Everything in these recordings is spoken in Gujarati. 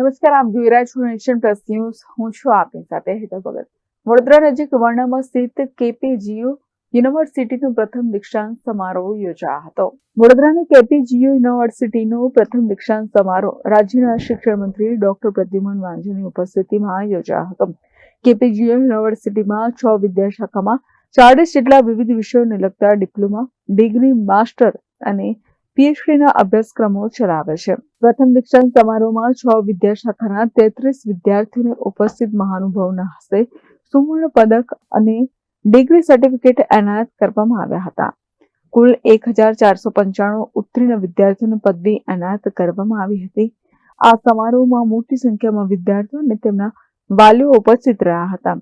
નમસ્કાર, આપ જોઈ રહ્યા છો નેશન પ્લસ ન્યૂઝ. હું છું આપની સાથે હેતલ ભગત. વડોદરા નજીક વર્ણમાં સ્થિત કેપીજીયુ યુનિવર્સિટીનો પ્રથમ દીક્ષાંત સમારોહ યોજાયો હતો. વડોદરાની કેપીજીયુ યુનિવર્સિટીનો પ્રથમ દીક્ષાંત સમારોહ રાજ્યના શિક્ષણ મંત્રી ડોક્ટર પ્રદ્યુમન વાંઝાની ઉપસ્થિતિમાં યોજાયો હતો. કેપીજીયુ યુનિવર્સિટીમાં છ વિદ્યાશાખામાં ચાળીસ જેટલા વિવિધ વિષયોને લગતા ડિપ્લોમા, ડિગ્રી, માસ્ટર અને પીએચડીના અભ્યાસક્રમો ચલાવે છે. પ્રથમ દીક્ષાંત સમારોહમાં છ વિદ્યાશાખાના તેત્રીસ વિદ્યાર્થીઓને ઉપસ્થિત મહાનુભાવના હસ્તે સુવર્ણ પદક અને ડિગ્રી સર્ટિફિકેટ એનાયત કરવામાં આવ્યા હતા. કુલ એક હજાર ચારસો પંચાણું ઉત્તીર્ણ વિદ્યાર્થીઓને પદવી એનાયત કરવામાં આવી હતી. આ સમારોહમાં મોટી સંખ્યામાં વિદ્યાર્થીઓ અને તેમના વાલીઓ ઉપસ્થિત રહ્યા હતા.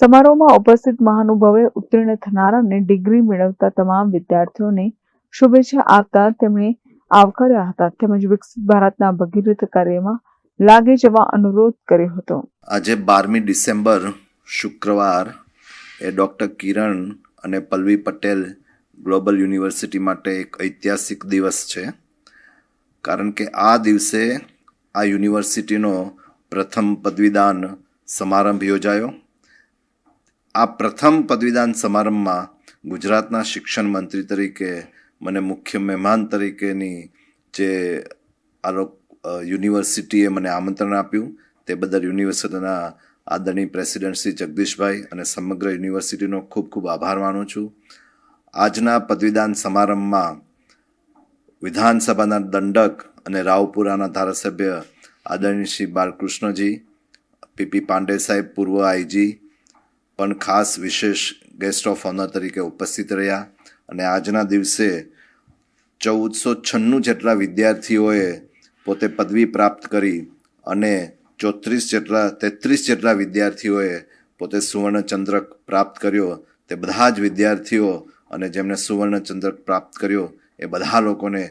સમારોહમાં ઉપસ્થિત મહાનુભાવે ઉત્તીર્ણ થનારા અને ડિગ્રી મેળવતા તમામ વિદ્યાર્થીઓને શુભેચ્છા આપતા તેમણે આવકાર્યા હતા. તેમજ વિકસિત ભારતના ભગીરથ કાર્યમાં લાગી જવા અનુરોધ કર્યો હતો. આજે બારમી ડિસેમ્બર, શુક્રવાર એ ડૉક્ટર કિરણ અને પલ્લવી પટેલ ગ્લોબલ યુનિવર્સિટી માટે એક ઐતિહાસિક દિવસ છે. કારણ કે આ દિવસે આ યુનિવર્સિટીનો પ્રથમ પદવીદાન સમારંભ યોજાયો. આ પ્રથમ પદવીદાન સમારંભમાં ગુજરાતના શિક્ષણ મંત્રી તરીકે મને મુખ્ય મહેમાન તરીકેની જે આ યુનિવર્સિટીએ મને આમંત્રણ આપ્યું, તે બદલ યુનિવર્સિટીના આદરણીય પ્રેસિડેન્ટ શ્રી જગદીશભાઈ અને સમગ્ર યુનિવર્સિટીનો ખૂબ ખૂબ આભાર માનું છું. આજના પદવીદાન સમારંભમાં વિધાનસભાના દંડક અને રાવપુરાના ધારાસભ્ય આદરણીય શ્રી બાલકૃષ્ણજી, પીપી પાંડે સાહેબ પૂર્વ આઈજી, પણ ખાસ વિશેષ ગેસ્ટ ઓફ ઓનર તરીકે ઉપસ્થિત રહ્યા અને આજના દિવસે ચૌદસો છન્નું જેટલા વિદ્યાર્થીઓએ પોતે પદવી પ્રાપ્ત કરી અને ચોત્રીસ જેટલા, તેત્રીસ જેટલા વિદ્યાર્થીઓએ પોતે સુવર્ણચંદ્રક પ્રાપ્ત કર્યો. તે બધા જ વિદ્યાર્થીઓ અને જેમણે સુવર્ણચંદ્રક પ્રાપ્ત કર્યો, એ બધા લોકોને